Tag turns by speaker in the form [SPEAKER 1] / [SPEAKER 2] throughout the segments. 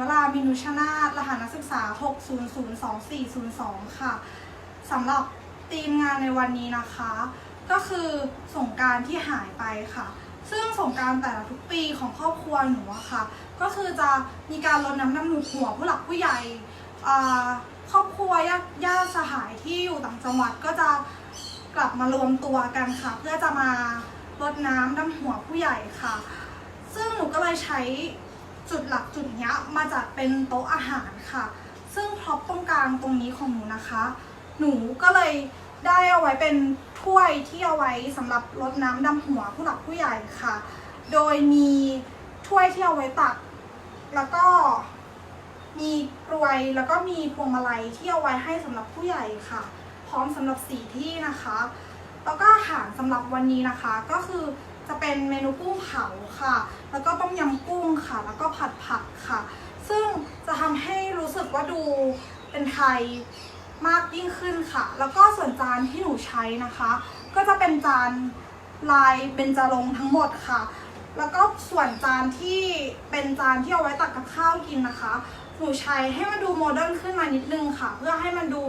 [SPEAKER 1] นรามินุชนาตรหัสนักศึกษา 6002402 ค่ะสำหรับทีมงานในวันนี้นะคะ ก็คือสงการที่หายไปค่ะ ซึ่งสงการแต่ละทุกปีของครอบครัวหนูค่ะ ก็คือจะมีการรดน้ำดำหัวหัวผู้หลักผู้ใหญ่ครอบครัวญาติญาติสหายที่อยู่ต่างจังหวัดก็จะกลับมารวมตัวกันค่ะ เพื่อจะมารดน้ำดำหัวผู้ใหญ่ค่ะ ซึ่งหนูก็เลยใช้ จุดหลักจุดเนี้ยมาจัดเป็นโต๊ะอาหารค่ะ ซึ่งพร็อพตรงกลางตรงนี้ของหนูนะคะ หนูก็เลยได้เอาไว้เป็นถ้วยที่เอาไว้สำหรับรดน้ำดำหัวผู้หลักผู้ใหญ่ค่ะ โดยมีถ้วยที่เอาไว้ตัก แล้วก็มีกรวยแล้วก็มีพวงมาลัยที่เอาไว้ให้สำหรับผู้ใหญ่ค่ะ พร้อมสำหรับสีที่นะคะ แล้วก็อาหารสำหรับวันนี้นะคะก็คือ จะเป็นเมนูกุ้งเผาค่ะ แล้วก็ต้มยำกุ้งค่ะ แล้วก็ผัดผักค่ะ ซึ่งจะทำให้รู้สึกว่าดูเป็นไทยมากยิ่งขึ้นค่ะ แล้วก็ส่วนจานที่หนูใช้นะคะ ก็จะเป็นจานลายเบญจรงค์ทั้งหมดค่ะ แล้วก็ส่วนจานที่เป็นจานที่เอาไว้ตักกับข้าวกินนะคะ หนูใช้ให้มันดูโมเดิร์นขึ้นมานิดนึงค่ะ เพื่อให้มันดู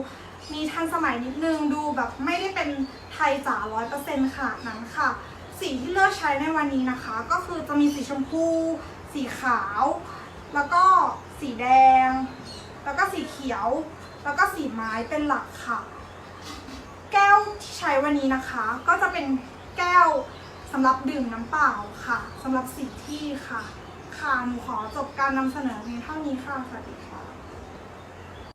[SPEAKER 1] มีทันสมัยนิดนึง ดูแบบไม่ได้เป็นไทยจ๋าร้อยเปอร์เซ็นต์ค่ะนั้นค่ะ สีที่เลือกใช้ในวันนี้นะคะ ก็คือจะมีสีชมพู สีขาว แล้วก็สีแดง แล้วก็สีเขียว แล้วก็สีไม้เป็นหลักค่ะ แก้วที่ใช้วันนี้นะคะ ก็จะเป็นแก้วสำหรับดื่มน้ำเปล่าค่ะสำหรับสีที่ค่ะ ค่ะหนูขอจบการนำเสนอเพียงเท่านี้ค่ะ สวัสดีค่ะ